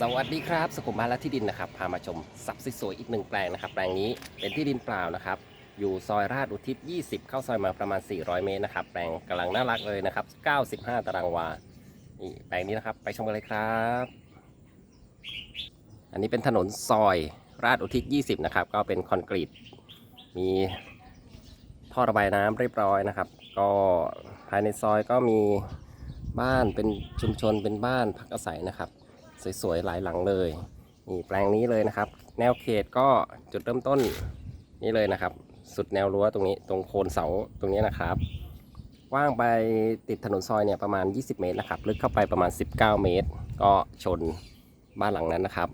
สวัสดีครับสุขุมบ้านและที่ดินนะครับพามาชมสับสวยๆอีกหนึ่งแปลงนะครับ แปลงนี้เป็นที่ดินเปล่านะครับ อยู่ซอยราชอุทิศ 20 เข้าซอยมาประมาณ 400 เมตรนะครับ แปลงกำลังน่ารักเลยนะครับ 95 ตารางวานี่แปลงนี้นะครับ ไปชมกันเลยครับ อันนี้เป็นถนนซอยราชอุทิศ 20 นะครับ ก็เป็นคอนกรีต มีท่อระบายน้ำเรียบร้อยนะครับ ก็ภายในซอยก็มีบ้านเป็นชุมชนเป็นบ้านพักอาศัยนะครับ สวยๆหลายหลังเลยนี่แปลงนี้เลยนะครับ แนวเขตก็จุดเริ่มต้นนี่เลยนะครับ สุดแนวรั้วตรงนี้ตรงโคนเสาตรงนี้นะครับกว้างไปติดถนนซอยเนี่ยประมาณ 20 เมตรนะครับ ลึกเข้าไปประมาณ 19 เมตร ก็ชนบ้านหลังนั้นนะครับ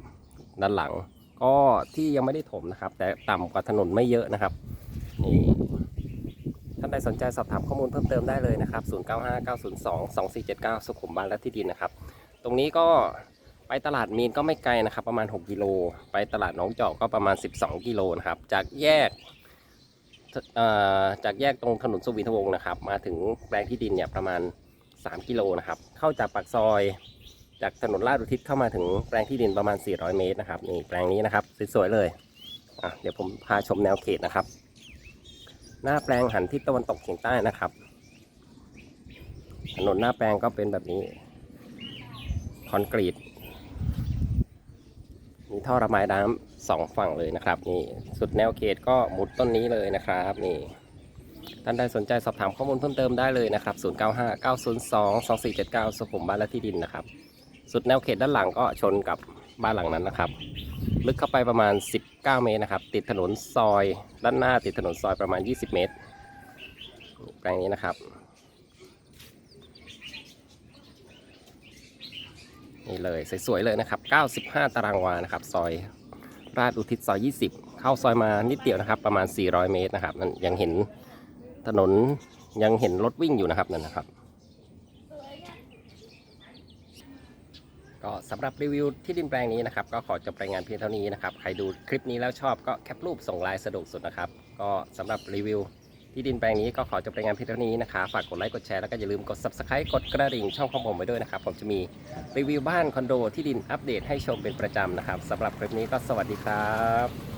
ด้านหลังก็ที่ยังไม่ได้ถมนะครับ แต่ต่ำกว่าถนนไม่เยอะนะครับนี่ท่านใดสนใจสอบถามข้อมูลเพิ่มเติมได้เลยนะครับ 0959022479 สุขุมบ้านและที่ดินนะครับ ตรงนี้ก็ ไปตลาดมีนก็ไม่ไกลนะครับ ประมาณ 6กิโล ไปตลาดหนองจอกก็ประมาณ 12 กิโลนะครับ จากแยกจากแยกตรงถนนสุวินทวงศ์นะครับ มาถึงแปลงที่ดินเนี่ยประมาณ 3 กิโลนะครับ เข้าจากปากซอย จากถนนลาดอุทิศเข้ามาถึงแปลงที่ดินประมาณ 400 เมตรนะครับนี่แปลงนี้นะครับสวยๆเลยอะเดี๋ยวผมพาชมแนวเขตนะครับ หน้าแปลงหันทิศตะวันตกเฉียงใต้นะครับ ถนนหน้าแปลงก็เป็นแบบนี้ คอนกรีต มีท่อระบายน้ำสองฝั่งเลยนะครับ นี่สุดแนวเขตก็มุดต้นนี้เลยนะครับนี่ท่านใดสนใจสอบถามข้อมูลเพิ่มเติมได้เลยนะครับ 095 902 2479สุขุมบ้านและที่ดินนะครับ สุดแนวเขตด้านหลังก็ชนกับบ้านหลังนั้นนะครับ ลึกเข้าไปประมาณ 19 เมตรนะครับ ติดถนนซอย ด้านหน้าติดถนนซอยประมาณ 20 เมตร แปลงนี้นะครับ นี่เลยสวยๆเลยนะครับ 95 ตารางวานะครับ ซอยราชอุทิศซอย 20 เข้าซอยมานิดเดียวนะครับ ประมาณ 400 เมตรนะครับนั่นยังเห็นถนนยังเห็นรถวิ่งอยู่นะครับนั่นนะครับ ก็สำหรับรีวิวที่ดินแปลงนี้นะครับ ก็ขอจบรายงานเพียงเท่านี้นะครับ ใครดูคลิปนี้แล้วชอบก็แคปรูปส่งไลน์สะดวกสุดนะครับ ก็สำหรับรีวิว ที่ดินแปลงนี้ก็ขอจบรายงานเพียงเท่านี้นะคะ ฝากกดไลค์กดแชร์แล้วก็อย่าลืมกด subscribe กดกระดิ่งช่องของผมไว้ด้วยนะครับ ผมจะมีรีวิวบ้านคอนโดที่ดินอัปเดตให้ชมเป็นประจำนะครับสำหรับคลิปนี้ก็สวัสดีครับ